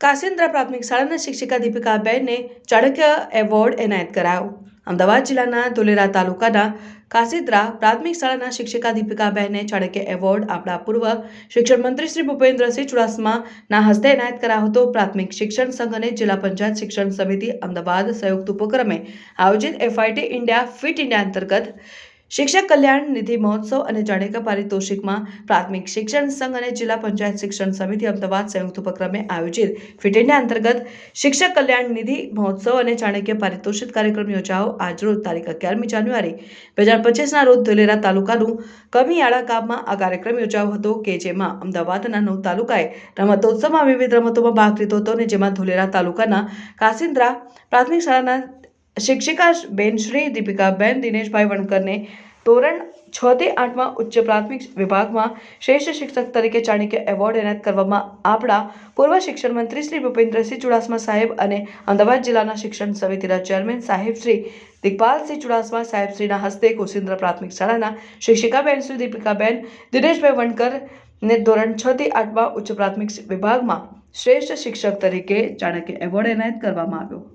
કાસિન્દ્રા પ્રાથમિક શાળાના શિક્ષિકા દીપિકાબેનને ચાણક્ય એવોર્ડ એનાયત કરાયો. અમદાવાદ જિલ્લાના ધોલેરા તાલુકાના કાસિદ્રા પ્રાથમિક શાળાના શિક્ષિકા દીપિકાબેનને ચાણક્ય એવોર્ડ આપણા પૂર્વ શિક્ષણ મંત્રી શ્રી ભૂપેન્દ્રસિંહ ચુડાસમાના હસ્તે એનાયત કરાયો હતો. પ્રાથમિક શિક્ષણ સંઘ અને જિલ્લા પંચાયત શિક્ષણ સમિતિ અમદાવાદ સંયુક્ત ઉપક્રમે આયોજિત એફઆઈટી ઇન્ડિયા ફિટ ઇન્ડિયા અંતર્ગત શિક્ષક કલ્યાણ નિધિ મહોત્સવ અને ચાણક્ય પારિતોષિકમાં પ્રાથમિક શિક્ષણ સંઘ અને જિલ્લા પંચાયત શિક્ષણ સમિતિ અમદાવાદ સંયુક્ત ઉપક્રમે આયોજિત ફિટ ઇન્ડિયા અંતર્ગત શિક્ષક કલ્યાણ નિધિ મહોત્સવ અને ચાણક્ય પારિતોષિક કાર્યક્રમ યોજાઓ આજરોજ તારીખ અગિયારમી જાન્યુઆરી. બે હજાર પચીસના રોજ ધોલેરા તાલુકાનું કમિયાળા ગામમાં આ કાર્યક્રમ યોજાયો હતો કે જેમાં અમદાવાદના નવ તાલુકાએ રમતોત્સવમાં વિવિધ રમતોમાં ભાગ લીધો હતો અને જેમાં ધોલેરા તાલુકાના કાસિન્દ્રા પ્રાથમિક શાળાના શિક્ષિકા બેન શ્રી દીપિકાબેન દિનેશભાઈ વણકરને ધોરણ છ થી આઠમાં ઉચ્ચ પ્રાથમિક વિભાગમાં શ્રેષ્ઠ શિક્ષક તરીકે ચાણક્ય એવોર્ડ એનાયત કરવામાં આપણા પૂર્વ શિક્ષણ મંત્રી શ્રી ભૂપેન્દ્રસિંહ ચુડાસમા સાહેબ અને અમદાવાદ જિલ્લાના શિક્ષણ સમિતિના ચેરમેન સાહેબ શ્રી દિગ્પાલસિંહ ચુડાસમા સાહેબશ્રીના હસ્તે કુસિન્દ્ર પ્રાથમિક શાળાના શિક્ષિકાબેન શ્રી દીપિકાબેન દિનેશભાઈ વણકર ને ધોરણ છ થી આઠમાં ઉચ્ચ પ્રાથમિક વિભાગમાં શ્રેષ્ઠ શિક્ષક તરીકે ચાણક્ય એવોર્ડ એનાયત કરવામાં આવ્યો.